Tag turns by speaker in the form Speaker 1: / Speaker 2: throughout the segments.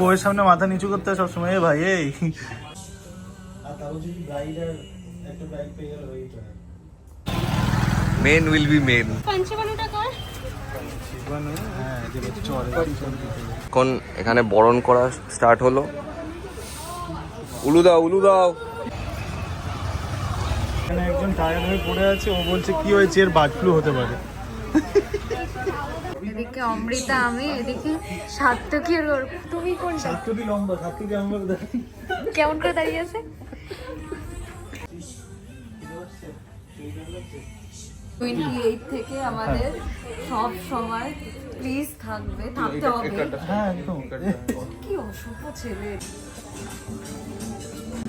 Speaker 1: বউয়ের সামনে মাথা নিচু করতে হয় সবসময়। এ ভাই এই।
Speaker 2: মেন উইল বি মেন
Speaker 1: হ্যাঁ
Speaker 2: এখন এখানে বরণ করা স্টার্ট হলো। উলু দাও উলু দাও
Speaker 1: এখানে একজন টায়ার্ড হয়ে পড়ে আছে ও বলছে কি হয়েছে? এর বার্ড ফ্লু হতে পারে।
Speaker 3: এদিকে অমৃতা আমি এদিকে সার্থকীর ওর তুমি কোন
Speaker 4: সাতটি লম্বা সাতটি লম্বা
Speaker 3: কেমন করে দাঁড়িয়ে আছে? টোয়েন্টি এইট থেকে আমাদের সব সময় প্লিজ থাকবে থাকতে হবে।
Speaker 1: হ্যাঁ
Speaker 3: কি অসভ্য ছেলে।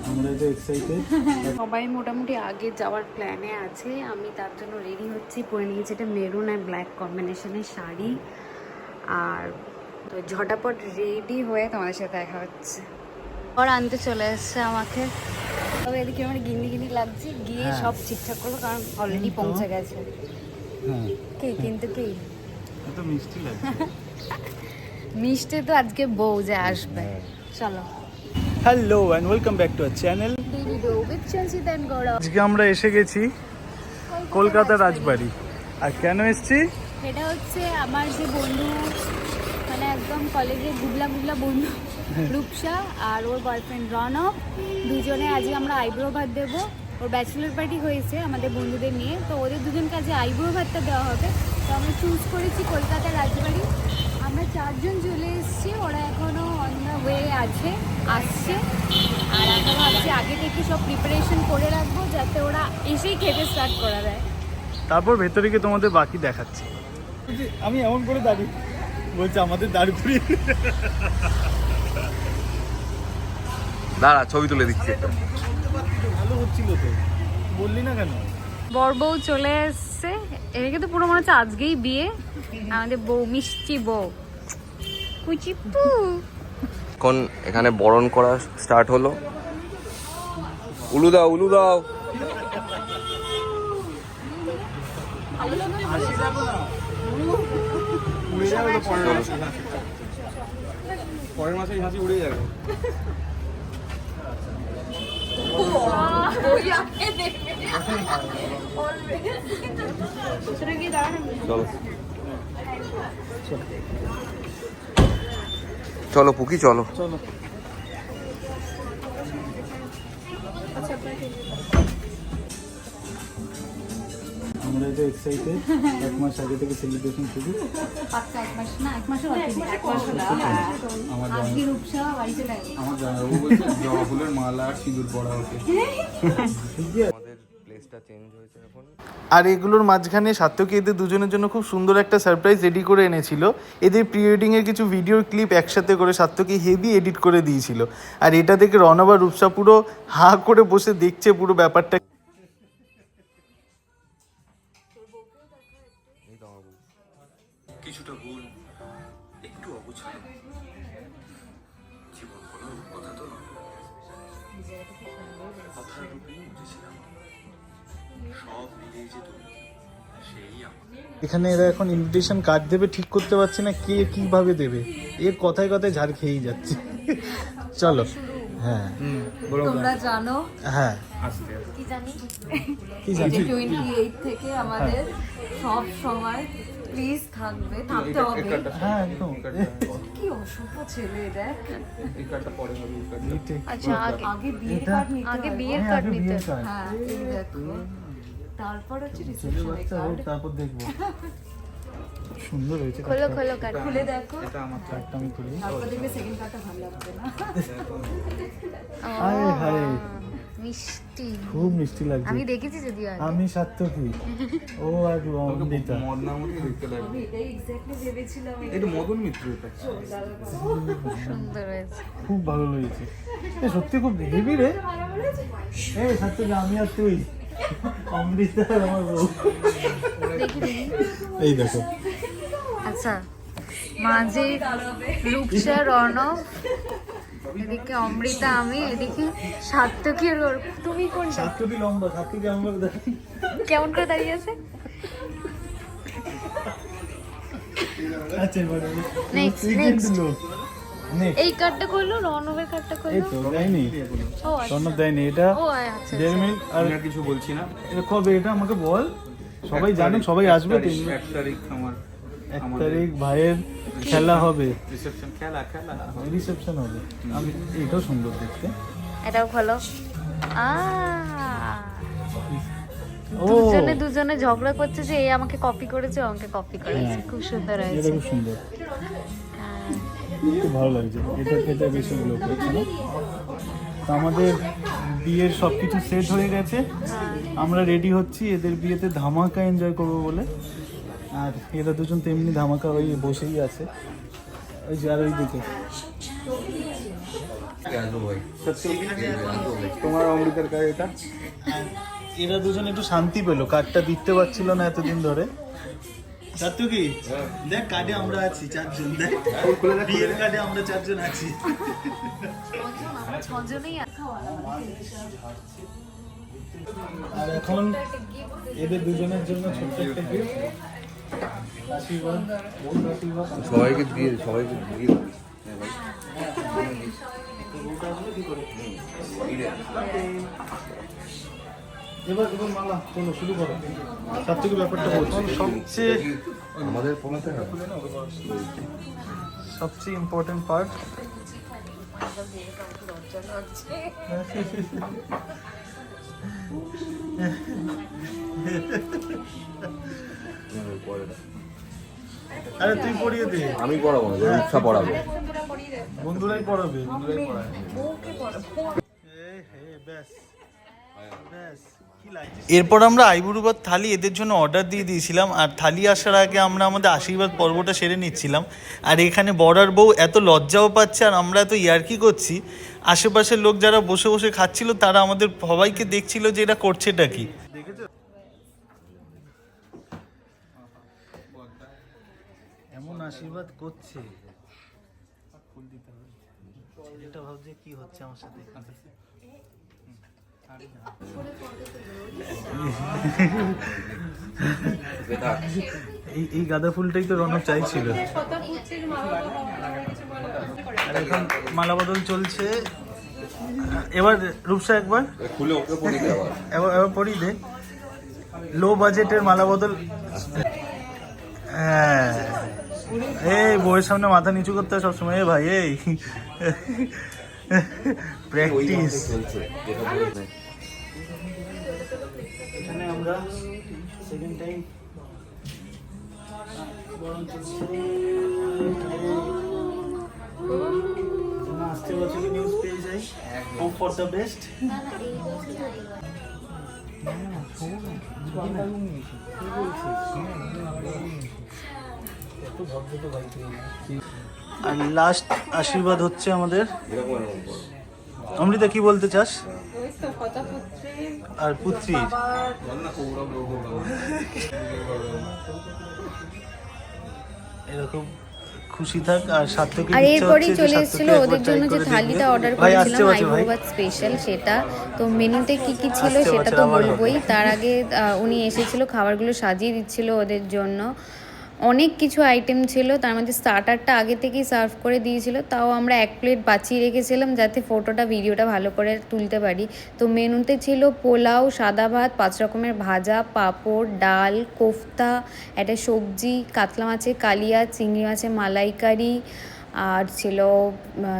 Speaker 1: আমরা এটা এক্সাইটেড
Speaker 3: সবাই মোটামুটি আগে যাওয়ার প্ল্যানে আছে। আমি তার জন্য রেডি হচ্ছি। পরে নিয়েছি এটা মেরুন আর ব্ল্যাক কম্বিনেশনের শাড়ি। আর তো ঝটাপট রেডি হয়ে তোমাদের সাথে দেখা হচ্ছে। ওর আনতে চলে এসছে আমাকে। তবে এদিকে আমার গিন্নি গিন্নি লাগছে। গিয়ে সব ঠিকঠাক করব কারণ অলরেডি পৌঁছে গেছে।
Speaker 1: হ্যাঁ।
Speaker 3: কে কিন্তু কি?
Speaker 1: মিষ্টি
Speaker 3: মিষ্টি তো আজকে বউ যে আসবে। চলো।
Speaker 1: Hello and welcome back to our channel আজকে আমরা এসে গেছি কলকাতা রাজবাড়ি। আর কেন এসেছি?
Speaker 3: এটা হচ্ছে আমার যে বন্ধু মানে একদম কলেজে গুবলা গুবলা বন্ধু রূপসা আর ওর বয়ফ্রেন্ড রনব। দুজনে আজকে আমরা আইব্রো ভাত দেবো। ওর ব্যাচেলর পার্টি হয়েছে আমাদের বন্ধুদের নিয়ে। তো ওদের দুজনকে আজকে আইব্রো ভাতটা দেওয়া হবে। তো আমরা চুজ করেছি কলকাতা রাজবাড়ি। আমরা চারজন চলে এসেছি ওরা এখনও অন দ্য ওয়ে আছে আসছে। আর আমরা ভাবছি আগে থেকে সব প্রিপারেশন করে রাখব যাতে ওরা এসেই খেতে স্টার্ট করা দেয়
Speaker 1: তারপর ভেতরে গিয়ে তোমাদের বাকি দেখাচ্ছি। আমি এমন করে দাঁড়িয়ে বলছি আমাদের দাঁড় করিয়ে
Speaker 2: দাঁড়া ছবি তুলে দিচ্ছি
Speaker 1: ভালো হচ্ছিল তো। বললি না কেন?
Speaker 3: বর বউ চলে এসছে। এদিকে তো পুরো মনে হচ্ছে আজকেই বিয়ে। আমাদের বউ মিষ্টি বউ। কুচিপু
Speaker 2: এখন এখানে বরণ করা স্টার্ট হলো। উলু দাও উলু দাও
Speaker 5: পরের মাসে হাসি উড়ে যাবে।
Speaker 2: চলো। চলো পুকি চলো।
Speaker 1: চলো। আমরা এটা এক্সাইটেড এক মাস আগে থেকে সেলিব্রেশন শুরু।
Speaker 3: পাক্কা এক মাস না এক মাসও এক মাস হলো
Speaker 5: আমার
Speaker 3: আজকে রূপসা বাড়ি চলে
Speaker 5: আমার জামাইবাবু বলছে জবা ফুলের মালা আর সিঁদুর পড়া ওকে
Speaker 2: আমাদের চেঞ্জ হয়েছে এখন।
Speaker 1: আর এগুলোর মাঝখানে সার্থকী এদের দুজনের জন্য খুব সুন্দর একটা সারপ্রাইজ রেডি করে এনেছিল। এদের প্রি ওয়েডিংয়ের কিছু ভিডিওর ক্লিপ একসাথে করে সার্থকী হেভি এডিট করে দিয়েছিল। আর এটা দেখে রণবা রূপসা পুরো হা করে বসে দেখছে পুরো ব্যাপারটা।
Speaker 6: কিছুটা ভুল একটু অগুছালো। জীবন কোনো কথা তো নয়। কথার রূপেই বুঝেছিলাম।
Speaker 1: এখানে এরা এখন ইনভিটেশন কার্ড দেবে ঠিক করতে পারছি না কে কীভাবে দেবে। এর কথায় কথায় ঝাড় খেয়েই যাচ্ছে। চলো হ্যাঁ।
Speaker 3: তোমরা জানো
Speaker 1: হ্যাঁ।
Speaker 3: কি জানি?
Speaker 1: কি জানি?
Speaker 3: টোয়েন্টি এইট থেকে আমাদের সব সময় প্লিজ থাকবে থাকতে হবে।
Speaker 1: হ্যাঁ একদম।
Speaker 3: কি অসভ্য ছেলে দেখ।
Speaker 5: এই কার্ডটা পরে হবে
Speaker 3: আচ্ছা আগে আগে বিয়ের কার্ড নিতে আগে বিয়ের কার্ড নিতে হ্যাঁ দেখো। তারপর হচ্ছে কার্ড
Speaker 1: তারপর দেখব। সুন্দর হয়েছে
Speaker 3: খোলো খোলো কার্ড খুলে দেখো।
Speaker 5: এটা আমার
Speaker 1: কার্ডটা আমি খুলি
Speaker 3: তারপর দেখবে সেকেন্ড কার্ডটা ভালো লাগবে না।
Speaker 1: হায় হায়।
Speaker 3: মিষ্টি।
Speaker 1: খুব মিষ্টি লাগছে।
Speaker 3: আমি দেখেছি আগে।
Speaker 1: আমি সার্থকী ও আর অমৃতা
Speaker 5: মদনার মতোই দেখতে লাগবে।
Speaker 3: আমি এটাই এক্স্যাক্টলি ভেবেছিলাম
Speaker 5: এটা মদন মিত্র এটা।
Speaker 3: সুন্দর হয়েছে।
Speaker 1: খুব ভালো লেগেছে। সত্যি খুব হেভি রে। এই আমি আর তুই। অমৃতা আমার বউ।
Speaker 3: দেখি দেখি
Speaker 1: এই দেখো।
Speaker 3: আচ্ছা মাঝে রূপসা রণব এদিকে অমৃতা আমি এদিকে সার্থকীর ওর তুমি কোন
Speaker 1: সার্থকী লম্বা সার্থকী লম্বা
Speaker 3: কেমন করে দাঁড়িয়ে আছে?
Speaker 1: আচ্ছা
Speaker 3: next.
Speaker 1: লোক
Speaker 3: এই কার্ডটা করল রনবের কার্ডটা
Speaker 1: এই তো দেয়নি।
Speaker 3: ও আচ্ছা।
Speaker 1: স্বর্ণ দেয়নি এটা
Speaker 3: ও আচ্ছা
Speaker 1: দেড় মিনিট আর
Speaker 5: কিছু বলছি না।
Speaker 1: এটা কবে এটা আমাকে বল। সবাই জানুক সবাই আসবে
Speaker 5: এক
Speaker 1: তিন
Speaker 5: তারিখ- আমার
Speaker 1: এক তারিখ ভাইয়ের খেলা হবে।
Speaker 5: রিসেপশন খেলা খেলা
Speaker 1: রিসেপশন হবে। আমি এটাও সুন্দর দেখতে।
Speaker 3: এটাও আ।
Speaker 1: ও।
Speaker 3: দুজনে দুজনে ঝগড়া করছে যে এ আমাকে কপি করেছে আমাকে কপি করেছে। খুব সুন্দর হয়েছে।
Speaker 1: খুব সুন্দর।
Speaker 3: হ্যাঁ।
Speaker 1: খুব ভালো লাগছে। এটা এটা বেশি গ্লো করছে না তো আমাদের বিয়ের সব কিছু সেট হয়ে গেছে। আমরা রেডি হচ্ছি। এদের বিয়েতে ধামাকা এনজয় করব বলে। আর এরা দুজন তেমনি ধামাকা হয়ে বসেই আছে। ওই যে আর ওই দিকে
Speaker 5: তোমার অমৃতের কাজ এটা?
Speaker 1: এরা দুজন একটু শান্তি পেল। কার্ডটা দিতে পারছিল না এতদিন ধরে। সাত্তু কি? দেখ কার্ডে আমরা আছি চারজন দেখ। বিয়ের কার্ডে আমরা চারজন আছি। আর এখন এদের দুজনের জন্য ছোট্ট একটা বহুত
Speaker 2: সবাইকে দিয়ে সবাইকে দিয়ে।
Speaker 1: এবার এবার মালা চলো শুরু করো তার থেকে ব্যাপারটা বলছি সবচেয়ে
Speaker 2: আমাদের
Speaker 1: সবচেয়ে ইম্পর্টেন্ট পার্ট আরে তুই পড়িয়ে দে
Speaker 2: আমি পড়াবো রূপসা পড়াবে
Speaker 1: বন্ধুরাই পড়াবে বন্ধুরাই পড়াবে ব্যাস। এরপর আমরা আইবুড়ো থালি এদের জন্য অর্ডার দিয়ে দিয়েছিলাম আর থালি আসার আগে আমরা আমাদের আশীর্বাদ পর্বটা সেরে নিচ্ছিলাম। আর এখানে বর্ডার বউ এত লজ্জাও পাচ্ছে আর আমরা এত ইয়ার্কি করছি? আশেপাশের লোক যারা বসে বসে খাচ্ছিল তারা আমাদের সবাইকে দেখছিল যে এটা করছেটা কি। এমন আশীর্বাদ করছে। ছেলেটা ভাবছে কি হচ্ছে আমার সাথে? এই গাঁদা ফুলটাই তো রনক চাইছিল। আর এখন মালা বদল চলছে। এবার রূপসা একবার। এবার এবার পড়ি দে। লো বাজেটের মালা বদল হ্যাঁ। এই বউয়ের সামনে মাথা নিচু করতে হয় সবসময়। এ ভাই, এই। প্র্যাকটিস
Speaker 2: চলছে যেটা বলছে
Speaker 1: এখানে আমরা সেকেন্ড টাইম আসতে বছরই নিউজ পেয়ে যাই। হোপ ফর দ্য বেস্ট আর লাস্ট আশীর্বাদ হচ্ছে আমাদের। অমৃতা কি বলতে চাস? আর পুত্রী। এরকম খুশি থাক আর সার্থকের
Speaker 3: আর এরপরেই চলে এসেছিল ওদের জন্য যে থালিটা অর্ডার করেছিলাম আইব্রোবাদ স্পেশাল সেটা। তো মেনুতে কি কি ছিল সেটা তো বলবোই। তার আগে উনি এসেছিল খাবারগুলো সাজিয়ে দিচ্ছিল ওদের জন্য। অনেক কিছু আইটেম ছিল, তার মধ্যে স্টার্টারটা আগে থেকেই সার্ভ করে দিয়েছিল, তাও আমরা এক প্লেট বাঁচিয়ে রেখেছিলাম যাতে ফটোটা ভিডিওটা ভালো করে তুলতে পারি। তো মেনুতে ছিল পোলাও, সাদা ভাত, পাঁচ রকমের ভাজা, পাঁপড়, ডাল, কোফতা, একটা সবজি, কাতলা মাছের কালিয়া, চিংড়ি মাছের মালাইকারি, আর ছিল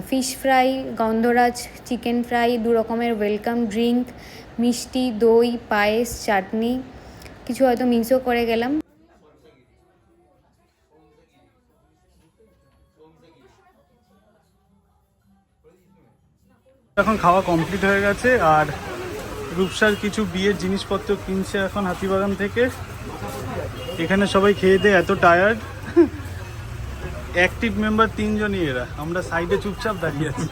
Speaker 3: fish fry Gondhoraj chicken fry দু রকমের ওয়েলকাম ড্রিঙ্ক মিষ্টি, দই, পায়েস, চাটনি, কিছু হয়তো মিক্সও করে গেলাম।
Speaker 1: এখন খাওয়া কমপ্লিট হয়ে গেছে আর রূপসার কিছু বিয়ের জিনিসপত্র কিনছে এখন হাতিবাগান থেকে। এখানে সবাই খেয়ে দিয়ে এত টায়ার্ড অ্যাক্টিভ মেম্বার তিনজনই এরা। আমরা সাইডে চুপচাপ দাঁড়িয়ে আছি।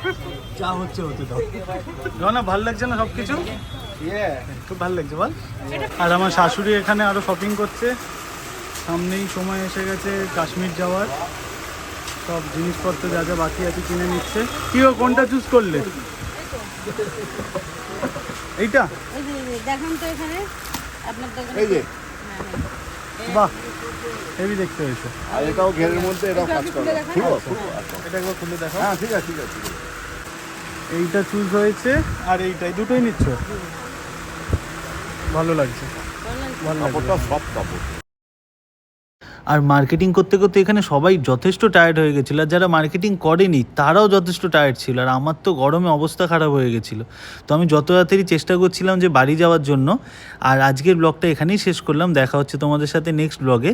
Speaker 1: যা হচ্ছে হতে দাও। না ভালো লাগছে না সব কিছু খুব ভালো লাগছে বল। আর আমার শাশুড়ি এখানে আরও শপিং করছে। সামনেই সময় এসে গেছে কাশ্মীর যাওয়ার। সব জিনিসপত্র যা যা বাকি আছে কিনে নিচ্ছে। কি ও কোনটা চুজ করলে? এইটা?
Speaker 3: দেখেন তো এখানে। আপনার
Speaker 2: এই যে।
Speaker 1: বাহ হেভি দেখতে হয়েছে।
Speaker 7: আর এটাও ঘেরের মধ্যে এটাও কাজ করে। খুলো খুলো
Speaker 1: এটা একবার খুলে দেখো
Speaker 7: হ্যাঁ ঠিক আছে ঠিক আছে
Speaker 1: এইটা চুজ হয়েছে আর এইটাই দুটোই নিচ্ছ? ভালো লাগছে। ভালো লাগছে।
Speaker 7: সব কাপড়।
Speaker 1: আর মার্কেটিং করতে করতে এখানে সবাই যথেষ্ট টায়ার্ড হয়ে গেছিল। আর যারা মার্কেটিং করেনি, তারাও যথেষ্ট টায়ার্ড ছিল। আর আমার তো গরমে অবস্থা খারাপ হয়ে গেছিল। তো আমি যত তাড়াতাড়ি চেষ্টা করছিলাম যে বাড়ি যাওয়ার জন্য, আর আজকের ব্লগটা এখানেই শেষ করলাম। দেখা হচ্ছে তোমাদের সাথে নেক্সট ব্লগে